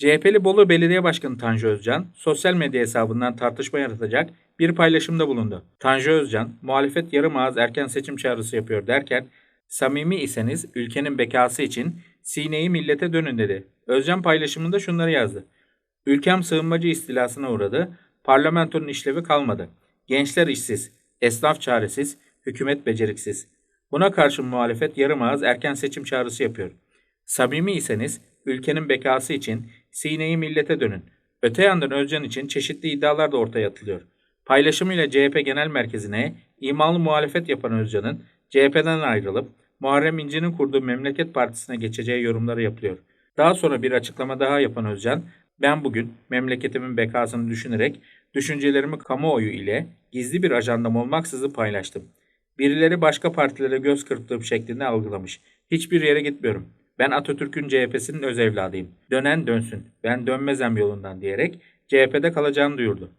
CHP'li Bolu Belediye Başkanı Tanju Özcan, sosyal medya hesabından tartışma yaratacak bir paylaşımda bulundu. Tanju Özcan, muhalefet yarım ağız erken seçim çağrısı yapıyor derken, samimi iseniz ülkenin bekası için sineyi millete dönün dedi. Özcan paylaşımında şunları yazdı. Ülkem sığınmacı istilasına uğradı, parlamentonun işlevi kalmadı. Gençler işsiz, esnaf çaresiz, hükümet beceriksiz. Buna karşın muhalefet yarım ağız erken seçim çağrısı yapıyor. Samimi iseniz ülkenin bekası için sineyi millete dönün. Öte yandan Özcan için çeşitli iddialar da ortaya atılıyor. Paylaşımıyla CHP Genel Merkezi'ne imalı muhalefet yapan Özcan'ın CHP'den ayrılıp Muharrem İnce'nin kurduğu Memleket Partisi'ne geçeceği yorumları yapılıyor. Daha sonra bir açıklama daha yapan Özcan, ben bugün memleketimin bekasını düşünerek düşüncelerimi kamuoyu ile gizli bir ajandam olmaksızın paylaştım. Birileri başka partilere göz kırptığım şeklinde algılamış. Hiçbir yere gitmiyorum. Ben Atatürk'ün CHP'sinin öz evladıyım. Dönen dönsün. Ben dönmezem yolundan diyerek CHP'de kalacağını duyurdu.